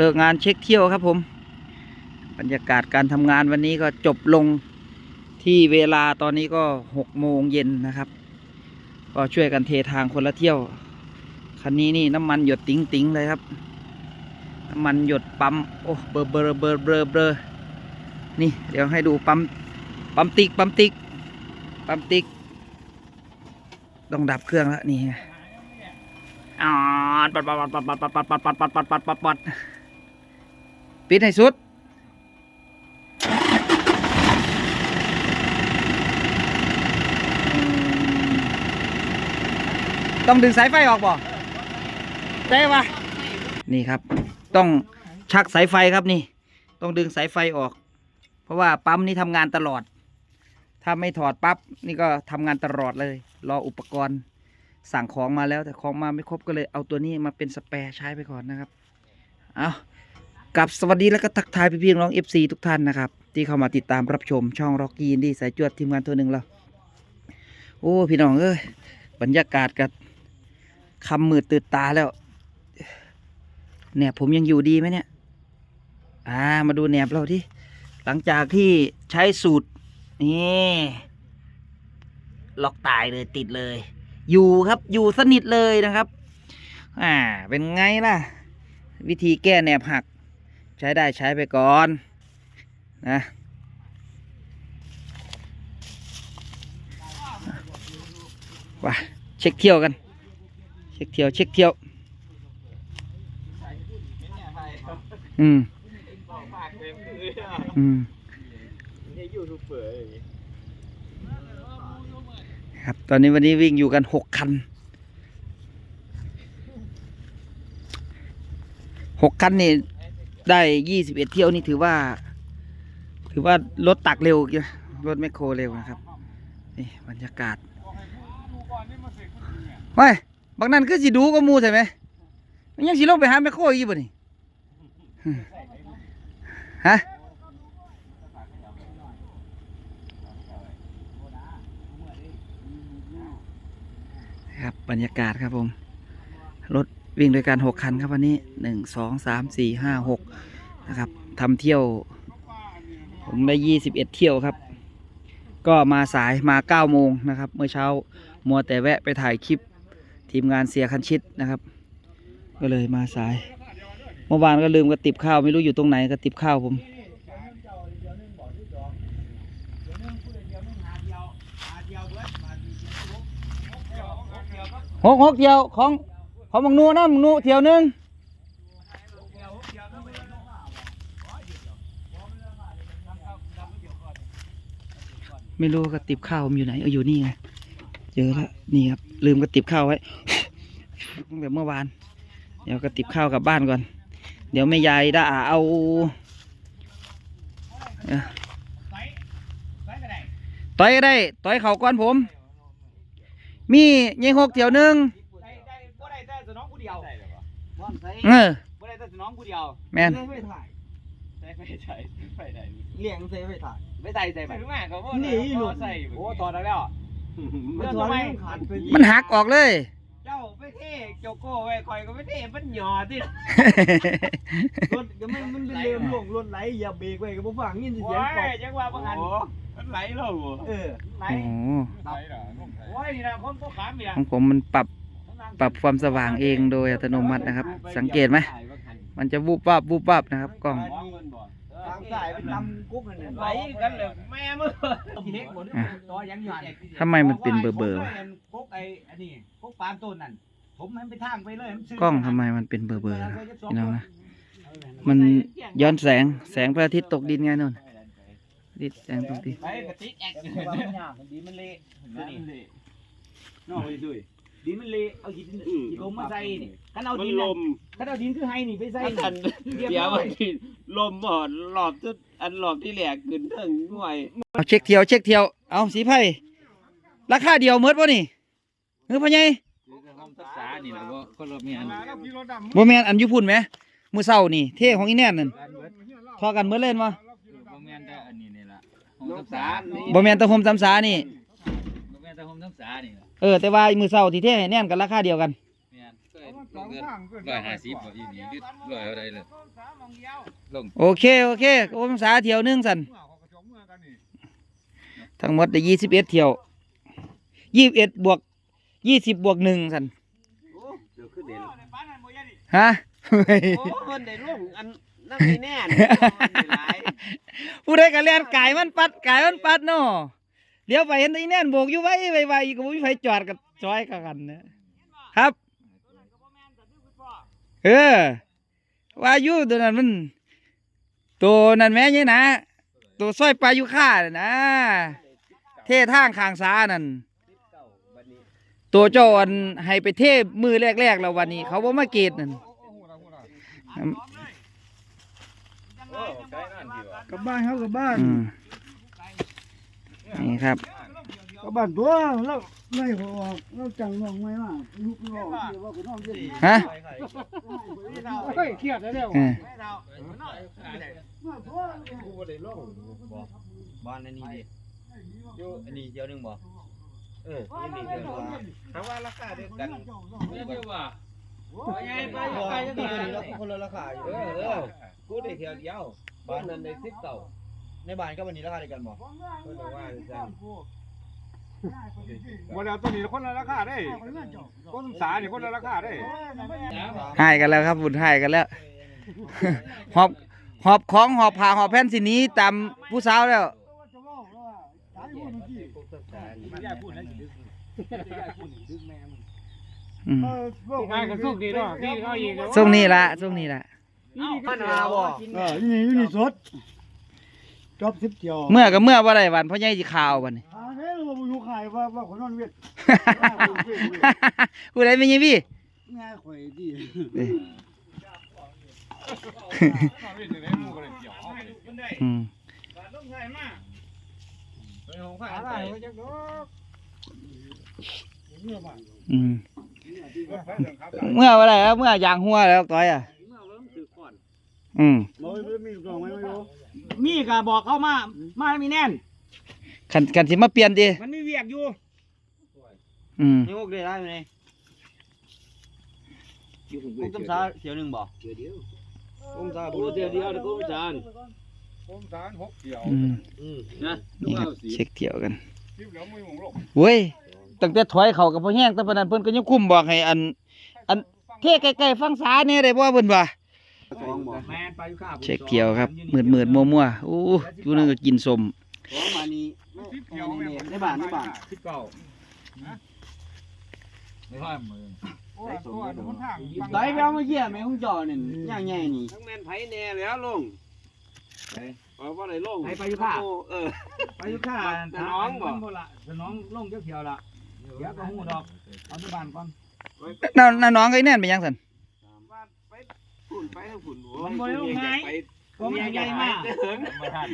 เลิกงานเช็คเที่ยวครับผม บรรยากาศการทำงานวันนี้ก็จบลงที่เวลาตอนนี้ก็หกโมงเย็นนะครับ ก็ช่วยกันเททางคนละเที่ยว คันนี้นี่น้ำมันหยดติ๋งติ๋งเลยครับ น้ำมันหยดปั๊มโอ้เบอร์เบอร์เบอร์เบอร์เบอร์นี่เดี๋ยวให้ดูปั๊มปั๊มติ๊กปั๊มติ๊กปั๊มติ๊กต้องดับเครื่องแล้วนี่อ๋อปัดปัดปัดปัดปัดปัดปัดปัดปัดปัดปัด ปิดให้สุด ต้องดึงสายไฟออกบ่ได้ปะนี่ครับ ต้องชักสายไฟครับนี่ ต้องดึงสายไฟออก เพราะว่าปั๊มนี่ทำงานตลอด ถ้าไม่ถอดปั๊บนี่ก็ทำงานตลอดเลย รออุปกรณ์สั่งของมาแล้วแต่ของมาไม่ครบก็เลยเอาตัวนี้มาเป็นสแปร์ใช้ไปก่อนนะครับ เอา กับสวัสดีแล้วก็ทักทายพี่ๆน้อง FC ทุกท่านนะครับ ที่เข้ามาติดตามรับชมช่องร็อกกี้ดีสายจวดทีมงานตัวหนึ่งเราโอ้พี่น้องเอ้ยบรรยากาศกับคำมืดตื่นตาแล้วแหนบผมยังอยู่ดีไหมเนี่ย อ่ามาดูแหนบเราที่หลังจากที่ใช้สูตรนี่ล็อกตายเลยติดเลย อยู่ครับอยู่สนิทเลยนะครับ อ่าเป็นไงล่ะ วิธีแก้แหนบหัก ใช้ได้ใช้ไปก่อนนะว่าเช็คเที่ยวกัน เช็คเที่ยว เช็คเที่ยว อืมอืมครับ ตอนนี้วันนี้วิ่งอยู่กันหกคันหกคันนี่ ได้ยี่สิบเอ็ดเที่ยวนี่ถือว่า ถือว่ารถตักเร็วอยู่นะรถแมคโครเร็วนะครับนี่บรรยากาศไม่บางนั้นคือสิดูก็มูใช่ไหมมันยังสิลงไปหาแมคโครอีกบ่นี่ฮะครับบรรยากาศครับผมรถ วิ่งด้วยกันหกคันครับวันนี้หนึ่งสองสามสี่ห้าหกนะครับทำเที่ยว ผมได้ยี่สิบเอ็ดเที่ยวครับ ก็มาสายมาเก้าโมงนะครับ เมื่อเช้ามัวแต่แวะไปถ่ายคลิปทีมงานเสียคันชิดนะครับ ก็เลยมาสาย เมื่อวานก็ลืมกระติบข้าวไม่รู้อยู่ตรงไหนกระติบข้าวผมหกหกเที่ยวของ ขอมังนูนะมังนูเที่ยวหนึงไม่รู้กระติบข้าวผมอยู่ไหนเอาอยู่นี่ไงเจอแล้วนี่ครับ ลืมกระติบข้าวไว้ตั้งแต่เมื่อวาน เดี๋ยวกระติบข้าวกลับบ้านก่อน เดี๋ยวแม่ยายด่าเอาต่อยก็ได้ต่อยเข่าก่อนผม มียิงหกเที่ยวหนึ่ง อวะเออบ่ได้แต่สน้องผู้เดียวแม่นไม่ถ่ายใช่ไม่ใช่ไม่ได้เลี้ยงใส่ไปถ่ายไม่ใส่ใส่ถึงแม่ก็บ่นี่หลุดใส่โอ้ตอนนั้นแล้วมันถอนมันขาดไปมันหักออกเลย เจ้าไปเท่โจโก้ไว้คอยก็ไม่เท่มันหยอดิรถก็มันมันเป็นเริ่มลงรถไหลอย่าเบรกไว้ก็บ่ฟังยินเสีโอ้ยงกรอบยจังว่าบ่หันมันไหลแล้วเออไหลโอ้โหไหลเหรอโอ้ยนี่นะคนพวกขามเนี่ยของผมมันปรับ ปรับความสว่างเองโดยอัตโนมัตินะครับ สังเกตไหมมันจะวูบวับวูบวับนะครับกล้องทางสายไปทำกุ๊กนั่นไหลกันเลยแม่มึงเฮ็ดบ่ต่อยังหยอดทำไมมันเป็นเบอร์เบอร์วะพวกไอ้อันนี้พวกปาล์มต้นนั่นผมให้ไปทางไปเลยมันซื้กล้องทำไมมันเป็นเบอร์เบอร์นะพี่น้องนะมันย้อนแสงแสงพระอาทิตย์ตกดินไงนู่นดินแสงตกดินไปกระติกแอกมันยากดีมันเละดินเละนอกไปด้วย ดินมันเละเอาหินหินลมมาใส่นี่คันเอาดินลมคันเอาดินคือไห้นี่ไปใส่อันเรียบเดี๋ยวร้อมัยนสิลมหอดหลอบจุดอันหลอบที่แหลกขึ้นถึงหน่วยเอาเช็คเที่ยวเช็คเที่ยวเอาสีไผ่ราคาเดียวเมิดวะนี่เฮ้ยพ่อใหญ่ศึกษานี่แหละว่าคนเรามีอันบ่แม่นอันอยุพุ่นไหมมือเศร้านี่เท่ของอีแน่นนั่นทอกันเมื่อเล่นวะบ่แม่นแต่อันนี้นี่ล่ะโฮมศึกษานี่บ่แม่นแตะโฮมสามสานี่บ่แม่นแต่โฮมศึกษานี่ล่ะ เออ แต่ว่ามือเศร้าที่เท่ให้แน่นกันราคาเดียวกันแม่นเคยสองทางก็ร้อยห้าสิบบ่อีนี่หรือร้อยเท่าใดเลยลงโอเคโอเคองศาเที่ยวหนึงสันเมื่อเขาก็จมเมื่อกันนี่ทั้งหมดได้ยี่สิบเอ็ดเที่ยวยี่สิบเอ็ดบวกยี่สิบบวกหนึ่งสันโอ้เดี๋ยวขึ้นเด่นฮะ โอ้เพิ่นได้ลงอันนั่นนี่แน่นมันได้หลายผู้ใดก็เลียนกายมันปัดกายมันปัดเนาะ เดี๋ยวไปเห็นไอ้แน่นโบกอยู่ไว้ไว้ไว้ก็บ่มีไฟจอดกับจอยกันนะครับ เออว่าอยู่ตัวนั้นมันตัวนั้นแม่เนี่ยนะตัวสร้อยปลายุค่าน่ะนะ เท่ทางข้างซ้านั่นตัวเจ้าอันให้ไปเทมือแรกๆแล้ววันนี้ เขาบ่มาเกตนั่นกลับบ้านเขากลับบ้านอืม นี่ครับกลับบ้านตัวแล้วไม่พอแล้วจังน้องไม่มาลูกน้องเดี๋ยวว่ากูน้องเย็นฮะเฮ้ยเครียดแล้วเนี่ยเออบ้านอันนี้ดิอยู่อันนี้เดียวหนึงบ่เออนี่นี่เดี๋ยวถามว่าราคาเดียวกันไม่ใช่ว่าไงไปไปจังซี่แล้วคนละราคาอยู่เออเออกูได้เที่ยวเดียวบ้านนั้นได้สิบเต่า ในบ้านก็วันนี้ราคาเดียวกันบ่เพิ่นว่าจังวันแล้วตัวนี้คนละราคาได้ต้นสานี่คนละราคาได้หายกันแล้วครับบุญหายกันแล้วหอบหอบของหอบผ้าหอบแผ่นสิหนี้ตามผู้สาวแล้วอืมง่ายกับสุกดีเนาะพี่เขาอีกช่วงนี้ละช่วงนี้ละปัญหาบ่เออนี่นี่สด จบสิบเจียวเมื่อกับเมื่อว่าไรวันเพราะยัยสิข่าวบัดนี้ อ่าเฮ้ยเราอยู่ขายว่าว่าคนนอนเวียดผู้ใดไม่ยังพี่ง่ายข่อยดีเอ้ยอืมอะไรวะจักดอกอืมเมื่อว่าไรครับเมื่อยางหัวแล้วก้อยอะอืมเราไม่มีลูกน้องไหมไม่รู้ มีก็บอกเขามา มาให้มีแน่น ขันขันสิมาเปลี่ยนดิมันมีเวียกอยู่อืมนี่พวกได้ได้ไหมนี่พวกต้มซาเสียวหนึงบ่ผมทราบบ่เที่ยวเดียวเด้อผมจานผมสารหกเจียวอืมอืมนะนี่ครับเช็คเที่ยวกันสิบเหลือมือของโลกเว้ยตั้งแต่ถอยเขากับพ่อแห้งตั้งปานนั้นเพิ่นก็ยังคุ้มบอกให้อัน อันเท่ใกล้ๆฟังสาเนี่ยได้บ่เพิ่นว่าสองบ่ แม่นไปอยู่ข้าเช็คเที่ยวครับมืดมืดมัวมัวๆโอ้อยู่นึงก็กินสมสองมานี่สิบเจียวในบ้านในบ้านสิบเก้าไม่ว่ามือโอ้ยตัวหนุนทางไดไปเอามาเยี่ยมแม่ของจอนี่ย่างใหญ่นี่ทั้งแม่นไผแน่แล้วลงเพราะว่าได้ลงไปไปอยู่ข้าเออไปอยู่ข้าสนองบ่บ่ละสนองลงเจ้าเขียวละเดี๋ยวก็หูดอกเอาที่บ้านก่อนน้าน้าน้องไอ้แน่นเป็นยังซั่นไป ฝุ่นไปทางฝุ่นมันบ่ได้ลงไงไปก็มันใหญ่มากเถิง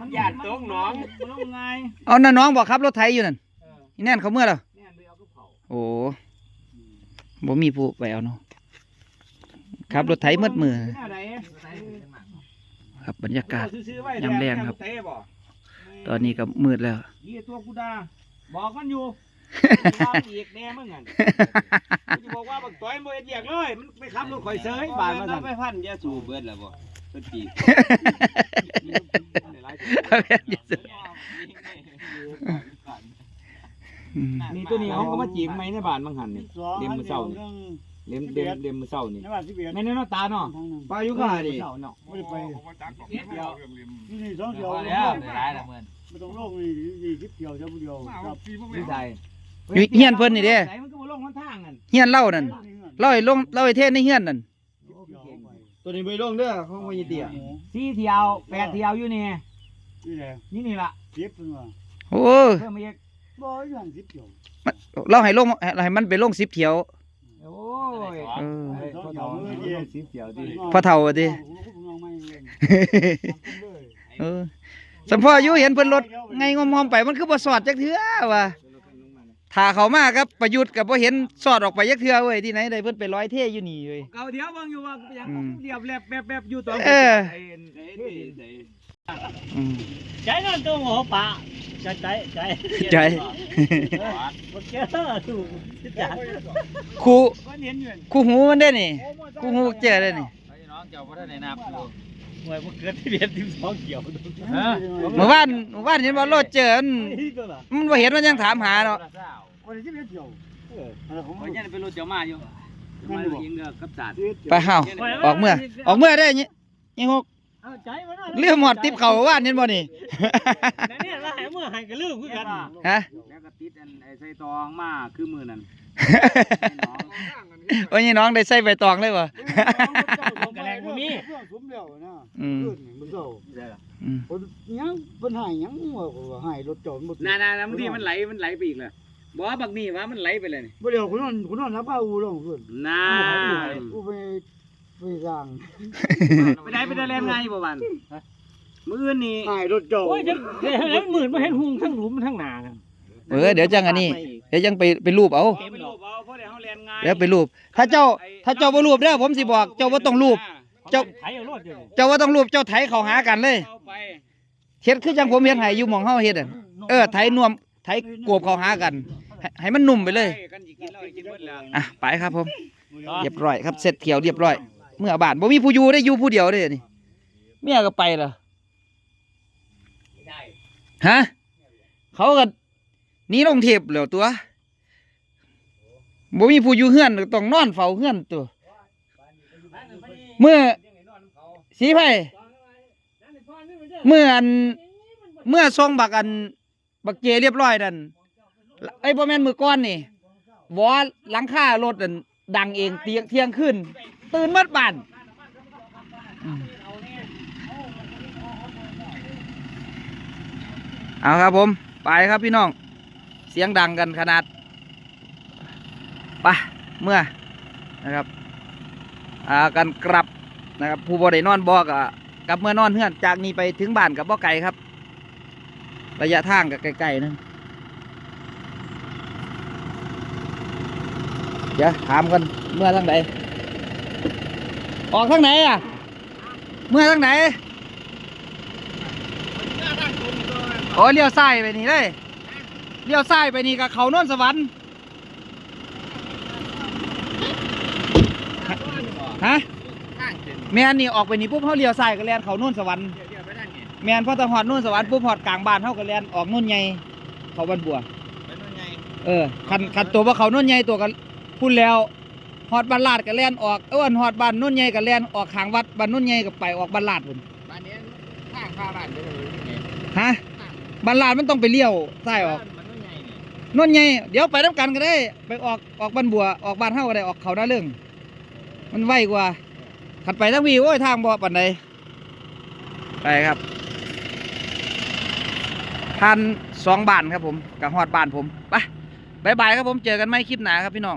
มันหยาดตกหนองมันลงไงเอาน้าน้องบอกขับรถไถอยู่นั่นอีแน่นเขาเมื่อแล้วเนี่ยไปเอากับเขาโอ้บ่มีผู้ไปเอาเนาะขับรถไถมืดมือแนวใดครับบรรยากาศ ซื้อๆไว้ยามแรงครับ เตะบ่ตอนนี้ก็มืดแล้วยี่ตัวกูดาบอกมันอยู่ ว่าอีกแน่มึงอะกูจะบอกว่าบักต้อยบ่เฮ็ดเวียกเลย มันไปขับรถข่อยเซยบ้านมาต้อสั่งนไปพันยาสูบเบิดแล้วบ่เพิ่นปีกอืมนี่ตัวนี้เขาก็มาจีบไหมในบ้านบางหันนี่สองเดี๋ยวมื้อเช้านี่เล็มเล็มเล็มมื้อเช้านี่ในบ้านสิบเอ็ดแม่นเนาะตาเนาะทางนั้นปลาอยู่ข้าดิเนาะไม่ได้ไปเดียวนี่นี่สองเดียวแล้วหลายละเมื่อไม่ต้องโลกนี่นี่สิบเดียวเจ้าเดียวครับนี่ใส่ อยู่เฮียนเพิ่นนี่เด้ไหนมันก็บ่ลงหนทางนั่นเฮียนเล่านั่นเล่าให้ลงเล่าให้เทศในเฮียนนั่นตัวนี้ไปลงเด้อของพ่อเตี้ยสี่เที่ยวแปดเที่ยวอยู่นี่นี่แหละนี่นี่ล่ะสิบเป็นว่าโอ้เพิ่มมาอีกบ่อย่างสิบเดียวมันเล่าให้ลงให้มันไปลงสิบเถียวโอ้ยเออสองเดียวมือเดียวสิบเที่ยวดิพ่อเฒ่าอะติเออสัมพ่ออยู่เห็นเพิ่นรถไงงอมๆไปมันคือบ่สอดจักเทื่อว่ะ ถ้าเขามาครับประยุทธ์กับพอเห็นสอดออกไปยักเทือเว้ยที่ไหนได้เพิ่นไปร้อยเท่อยู่นี่เว้ยเก่าเดี๋ยวเบิ่งอยู่ว่ายังอืมเรียบแลบแบบแบบอยู่ตอนเออไอ้ไอ้ไอ้อืมใจนั่นตัวหัวปะใจใจใจใจมันเจอถูกจัดครูก็เห็นอยู่ครูหูมันได้นี่ครูหูเจอได้นี่น้องเจ้าพ่อท่านในนับอยู่ หวยมันเกิดที่เรียนทีมสองเกี่ยวฮะเมื่อวานเมื่อวานเห็นว่ารถเจอมันตัวละมันบ่เห็นมันยังถามหาเนาะคนที่ไม่เกี่ยวอะไรของเพราะยันเป็นรถเจ้ามาอยู่มาเองเด้อกับศาสตร์ไปเฮาออกเมื่อ ออกเมื่อได้นี่ยี่หกเอาใจมันเรื่องหมอดติบเขาเมื่อวานเห็นบ่นี่นี่ละให้เมื่อให้กันลืมคือกันฮะแล้วก็ติดอันไอ้ไส้ตองมาคือมือนั่น โอ้ยนี่น้องได้ใส่ใบตองเลยบ่กระแรงบ่มี สมแล้วนะอืม ขึ้นมันเศร้าอืม คนยังเพิ่นให้หยังว่าว่าให้รถจอดหมดนานานาบางทีมันไหลมันไหลไปอีกเลยบอกว่าบักนี่ว่ามันไหลไปเลยนี่บ่เดี๋ยวคุณนอนคุณนอนรับข้าวอูลงขึ้นน่ากูไปไปสร้างไปได้ไปได้แรงไงบ่วันมืออื่นนี่ให้รถจอดโอ้ยจะเดี๋ยวหมื่นมาเห็นหุงทั้งหลุมทั้งนากัน เออเดี๋ยวจังอันนี้ เดี๋ยวจังไปไปรูปเอาเต็มรูปเอาเพราะเดี๋ยวเขาแรงไงเดี๋ยวไปรูป ถ้าเจ้าถ้าเจ้าบ่รูปเด้อผมสิบอก เจ้าบ่ต้องรูป เจ้า ไถเอารถอยู่เจ้าบ่ต้องรูปเจ้าไถเข้าหากันเลยเอาไปเฮ็ดคือจังผมเฮ็ดให้อยู่หม่องเฮาเฮ็ดอะเออไถนวมไถกวบเข้าหากันให้ให้มันนุ่มไปเลย กันอีกกินแล้วกินหมดแล้วอะไปครับผม เรียบร้อยครับเสร็จเขียวเรียบร้อย เมื่อบ้านบ่มีผู้อยู่ได้อยู่ผู้เดียวเด้นี่เมียก็ไปเหรอฮะเขาก็ห นี่ลงเทพแล้วตัวบ่มีผู้อยู่เฮือนต้องนอนเฝ้าเฮือนตัว เมื่อสีไผเมื่ออัน เมื่อทรงบักอัน บักเจเรียบร้อยนั่นไอ้บ่แม่นมือก้อนนี่วอหลังคารถนั่นดังเองเตียงเที่ยงขึ้น ตื่นหมัดบานเอาครับผม ไปครับพี่น้อง เสียงดังกันขนาดไปเมื่อนะครับอ่ากันกลับนะครับผู้บ่ได้นอนบอกอะกลับเมื่อนอนเฮือนจากนี้ไปถึงบ้านกับบ่ไกลครับ ระยะทางก็ใกล้ๆนึงเดี๋ยวถามกันเมื่อทางไหนออกทางไหนอะ เมื่อทางไหนโอ้เลี้ยวซ้ายไปนี่เลย เลี้ยวซ้ายไปนี่กับเขาโนนสวรรค์ฮะแม่นนี่ออกไปนี่ปุ๊บเขาเลี้ยวซ้ายก็แล่นเขาโนนสวรรค์แมนพอตะหอดนู่นสวรรค์ปุ๊บหอดกลางบ้านเฮาก็แล่นออกนู่นใหญ่เขาบ้านบัวเออคันคันตัวว่าเขานู่นใหญ่ตัวก็พูดแล้วหอดบ้านลาดก็แล่นออกเอ้วนหอดบ้านนู่นใหญ่ก็แล่นออกข้างวัดบ้านนู่นใหญ่ก็ไปออกบ้านลาดพุ่นบ้านนี้ข้างข้าบ้านเด้อฮะบ้านลาดมันต้องไปเลี้ยวซ้ายออกมั นใหญ่นี่นู่นใหญ่เดี๋ยวไปรับกันก็ได้ ไปออกออกบ้านบัวออกบ้านเฮาก็ได้ออกเขาหน้าเรื่อง มันไวกว่า ขัดไปทั้งวีโอ้ยทางบ่ปานใดไปครับพันสองบานครับผมกับหอดบ้านผมไปบายบายครับผมเจอกันไหมคลิปหนาครับพี่น้อง